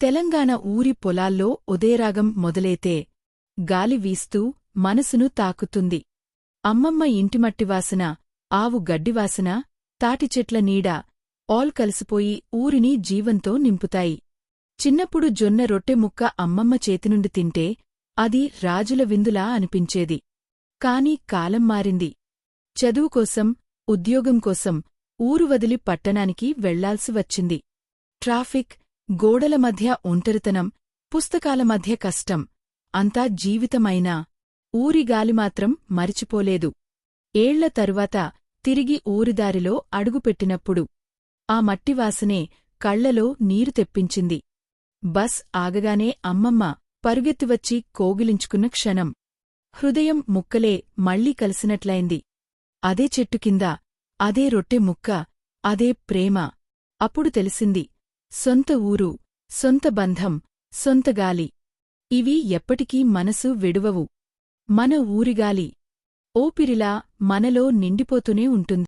తెలంగాణ ఊరి పొలాల్లో ఉదయరాగం మొదలైతే గాలి వీస్తూ మనసును తాకుతుంది. అమ్మమ్మ ఇంటిమట్టివాసన ఆవు గడ్డివాసన తాటిచెట్ల నీడ ఆల్ కలిసిపోయి ఊరిని జీవంతో నింపుతాయి. చిన్నప్పుడు జొన్న రొట్టె ముక్క అమ్మమ్మ చేతినుండి తింటే అది రాజుల విందులా అనిపించేది. కాని కాలం మారింది. చదువుకోసం ఉద్యోగం కోసం ఊరు వదిలి పట్టణానికి వెళ్ళాల్సి వచ్చింది. ట్రాఫిక్ గోడల మధ్య ఒంటరితనం పుస్తకాల మధ్య కష్టం అంతా జీవితమైనా ఊరి గాలి మాత్రం మరిచిపోలేదు. ఏళ్ళ తరువాత తిరిగి ఊరిదారిలో అడుగుపెట్టినప్పుడు ఆ మట్టివాసనే కళ్ళలో నీరు తెప్పించింది. బస్ ఆగగానే అమ్మమ్మ పరుగెత్తివచ్చి కోగిలించుకున్న క్షణం. హృదయం ముక్కలే మళ్ళీ కలిసినట్లయింది. అదే చెట్టు కింద అదే రొట్టె ముక్క అదే ప్రేమ అప్పుడు తెలిసింది సొంత ఊరు సొంత బంధం సొంత గాలి. ఇవి ఎప్పటికీ మనసు విడువవు. మన ఊరిగాలి. ఓపిరిలా మనలో నిండిపోతూనే ఉంటుంది.